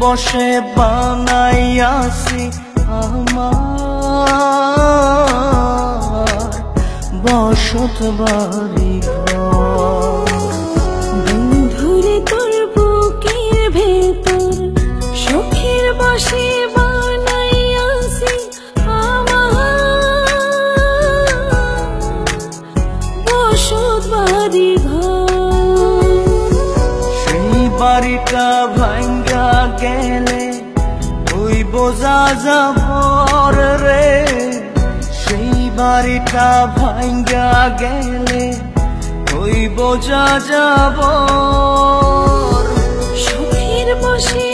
বসে বানাইয়াছি আমার বসত বাড়ি ঘর। বন্ধুরে তোর বুকের ভেতর সুখের বসে বানাইয়াছি আমার বসত বাড়ি ঘর সেই বাড়িটা ওই বোঝা যাব রে, সেই বাড়িটা ভাঙ্গা গেলে ওই বোঝা যাব সুখের বসে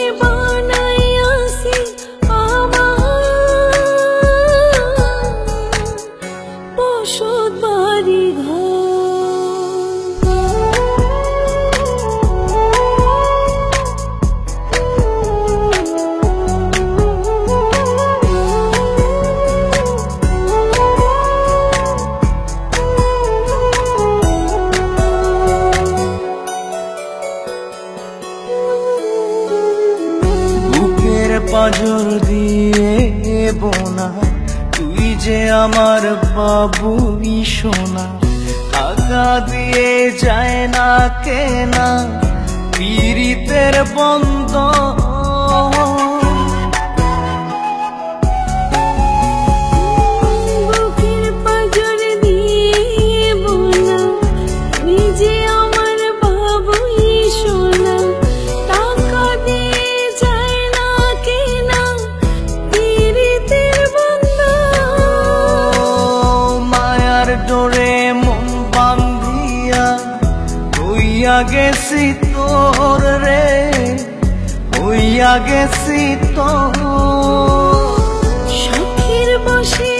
বসত বাড়ি বুকের পাজর দিয়ে বোনা তুই যে আমার বাবুই সোনা। টাকা দিয়ে যায় না কেনা। পীড়িতের বন্ধ হইয়া গেছি তোর রে হইয়া গেছি তোর। সুখের বসে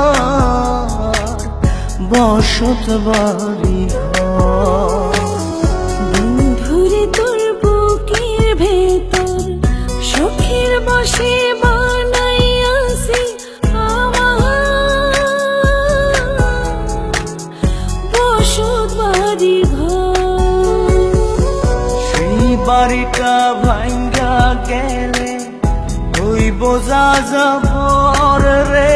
বসত বাড়ি। বন্ধুরে তোর বুকের ভেতর সুখের বসে বানাইয়াছি বসত বাড়ি সেই বাড়িটা ভাঙ্গা গেলে ওই বোঝা যাব রে